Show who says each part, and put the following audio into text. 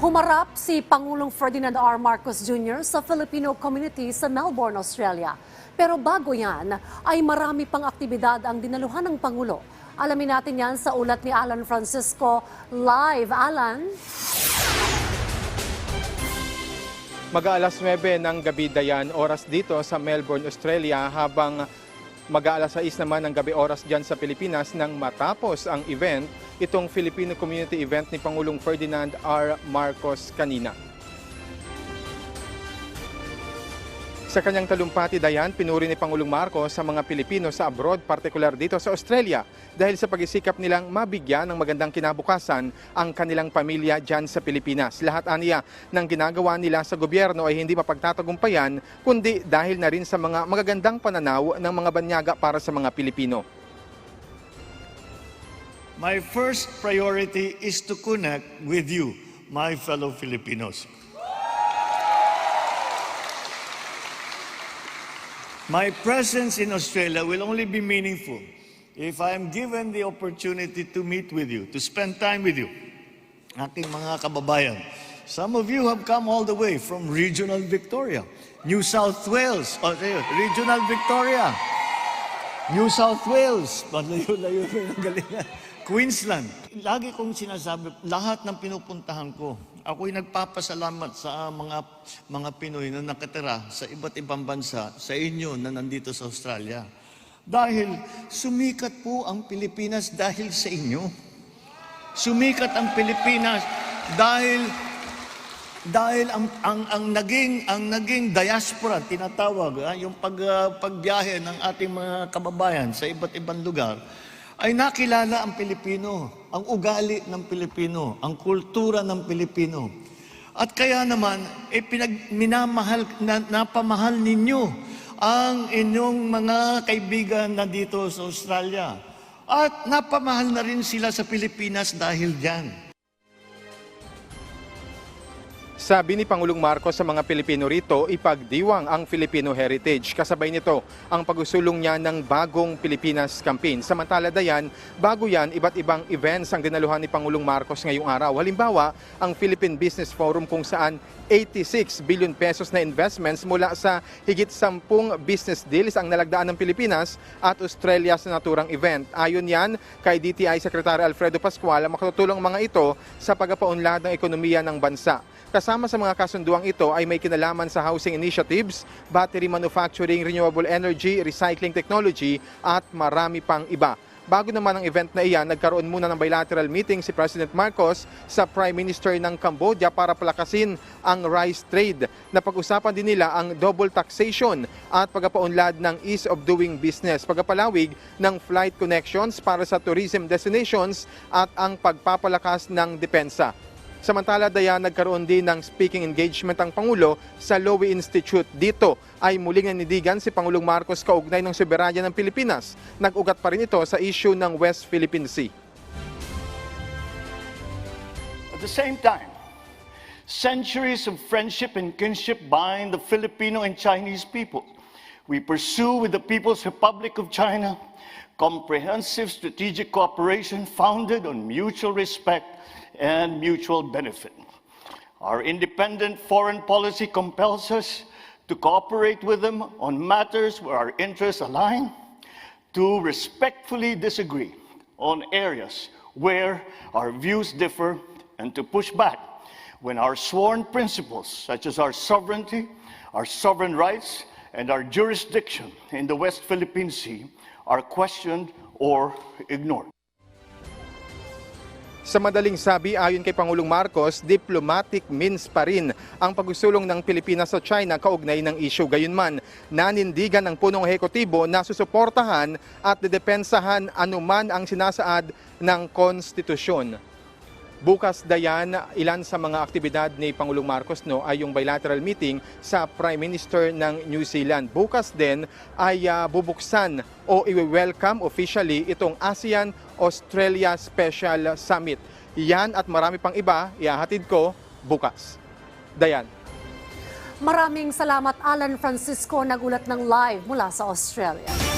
Speaker 1: Humarap si Pangulong Ferdinand R. Marcos Jr. sa Filipino community sa Melbourne, Australia. Pero bago yan, ay marami pang aktibidad ang dinaluhan ng Pangulo. Alamin natin yan sa ulat ni Alan Francisco. Live, Alan.
Speaker 2: Mag-aalas 9 ng gabi dayan oras dito sa Melbourne, Australia habang mag-aalas 6 naman ng gabi oras dyan sa Pilipinas nang matapos ang event, itong Filipino Community Event ni Pangulong Ferdinand R. Marcos kanina. Sa kanyang talumpati dayan, pinuri ni Pangulong Marcos sa mga Pilipino sa abroad, partikular dito sa Australia, dahil sa pag-isikap nilang mabigyan ng magandang kinabukasan ang kanilang pamilya dyan sa Pilipinas. Lahat aniya ng ginagawa nila sa gobyerno ay hindi mapagtatagumpayan, kundi dahil na rin sa mga magagandang pananaw ng mga banyaga para sa mga Pilipino.
Speaker 3: My first priority is to connect with you, my fellow Filipinos. My presence in Australia will only be meaningful if I am given the opportunity to meet with you, to spend time with you, aking mga kababayan. Some of you have come all the way from regional Victoria, New South Wales, oh, eh, ayun, regional Victoria, New South Wales, malayo-layo na yung galingan. Queensland. Lagi kong sinasabi, lahat ng pinupuntahan ko, ako'y nagpapasalamat sa mga mga Pinoy na nakatira sa iba't ibang bansa, sa inyo na nandito sa Australia. Dahil sumikat po ang Pilipinas dahil sa inyo. Sumikat ang Pilipinas dahil dahil ang ang ang naging ang naging diaspora tinatawag ah, yung pag ah, pagbiyahe ng ating mga kababayan sa iba't ibang lugar ay nakilala ang Pilipino, ang ugali ng Pilipino, ang kultura ng Pilipino. At kaya naman, eh, pinag, minamahal, na, napamahal ninyo ang inyong mga kaibigan na dito sa Australia. At napamahal na rin sila sa Pilipinas dahil dyan.
Speaker 2: Sabi ni Pangulong Marcos sa mga Pilipino rito, ipagdiwang ang Filipino heritage. Kasabay nito ang pagsusulong niya ng bagong Pilipinas campaign. Samantala dayan, bago yan, iba't ibang events ang dinaluhan ni Pangulong Marcos ngayong araw. Halimbawa, ang Philippine Business Forum kung saan 86 billion pesos na investments mula sa higit 10 business deals ang nalagdaan ng Pilipinas at Australia sa naturang event. Ayon yan kay DTI Secretary Alfredo Pascual, makatutulong mga ito sa pagpapaunlad ng ekonomiya ng bansa. Kasama sa mga kasunduang ito ay may kinalaman sa housing initiatives, battery manufacturing, renewable energy, recycling technology at marami pang iba. Bago naman ang event na iyan, nagkaroon muna ng bilateral meeting si President Marcos sa Prime Minister ng Cambodia para palakasin ang rice trade. Napag-usapan din nila ang double taxation at pagpapaunlad ng ease of doing business, pagpapalawig ng flight connections para sa tourism destinations at ang pagpapalakas ng depensa. Samantala, Dayan, nagkaroon din ng speaking engagement ang Pangulo sa Lowy Institute. Dito ay muling nanindigan si Pangulong Marcos kaugnay ng soberanya ng Pilipinas. Nag-ugat pa rin ito sa issue ng West Philippine Sea.
Speaker 4: At the same time, centuries of friendship and kinship bind the Filipino and Chinese people. We pursue with the People's Republic of China comprehensive strategic cooperation founded on mutual respect and mutual benefit. Our independent foreign policy compels us to cooperate with them on matters where our interests align, to respectfully disagree on areas where our views differ, and to push back when our sworn principles, such as our sovereignty, our sovereign rights, and our jurisdiction in the West Philippine Sea, are questioned or ignored.
Speaker 2: Sa madaling sabi, ayon kay Pangulong Marcos, diplomatic means pa rin ang pagsusulong ng Pilipinas sa China kaugnay ng issue. Gayunman, nanindigan ng punong ehekutibo na susuportahan at dedepensahan anuman ang sinasaad ng konstitusyon. Bukas dayan, ilan sa mga aktibidad ni Pangulong Marcos no ay yung bilateral meeting sa Prime Minister ng New Zealand. Bukas din ay ah, bubuksan o i-welcome officially itong ASEAN-Australia Special Summit. Yan at marami pang iba, iahatid ko bukas. Dayan.
Speaker 1: Maraming salamat, Alan Francisco, nagulat ng live mula sa Australia.